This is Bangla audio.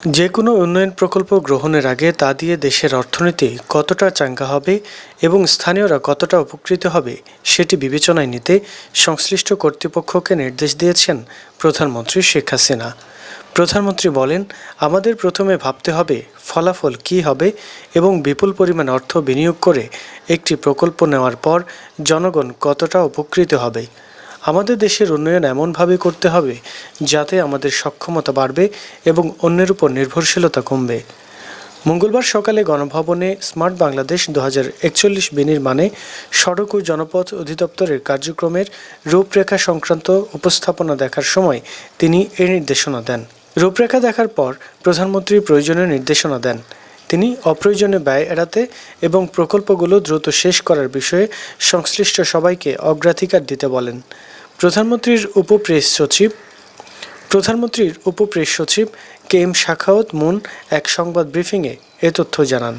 যে কোনো উন্নয়ন প্রকল্প গ্রহণের আগে তা দিয়ে দেশের অর্থনীতি কতটা চাঙ্গা হবে এবং স্থানীয়রা কতটা উপকৃত হবে সেটি বিবেচনায় নিতে সংশ্লিষ্ট কর্তৃপক্ষকে নির্দেশ দিয়েছেন প্রধানমন্ত্রী শেখ হাসিনা। প্রধানমন্ত্রী বলেন, আমাদের প্রথমে ভাবতে হবে ফলাফল কী হবে এবং বিপুল পরিমাণ অর্থ বিনিয়োগ করে একটি প্রকল্প নেওয়ার পর জনগণ কতটা উপকৃত হবে। আমাদের দেশের উন্নয়ন এমনভাবে করতে হবে যাতে আমাদের সক্ষমতা বাড়বে এবং অন্যের উপর নির্ভরশীলতা কমবে। মঙ্গলবার সকালে গণভবনে স্মার্ট বাংলাদেশ দু হাজার একচল্লিশ বিনির্মাণে সড়ক ও জনপথ অধিদপ্তরের কার্যক্রমের রূপরেখা সংক্রান্ত উপস্থাপনা দেখার সময় তিনি এ নির্দেশনা দেন। রূপরেখা দেখার পর প্রধানমন্ত্রী প্রয়োজনীয় নির্দেশনা দেন। তিনি অপ্রয়োজনীয় ব্যয় এড়াতে এবং প্রকল্পগুলো দ্রুত শেষ করার বিষয়ে সংশ্লিষ্ট সবাইকে অগ্রাধিকার দিতে বলেন। প্রধানমন্ত্রীর উপপ্রেস সচিব প্রধানমন্ত্রীর উপপ্রেস সচিব কে এম শাখাওত মুন এক সংবাদ ব্রিফিংয়ে এ তথ্য জানান।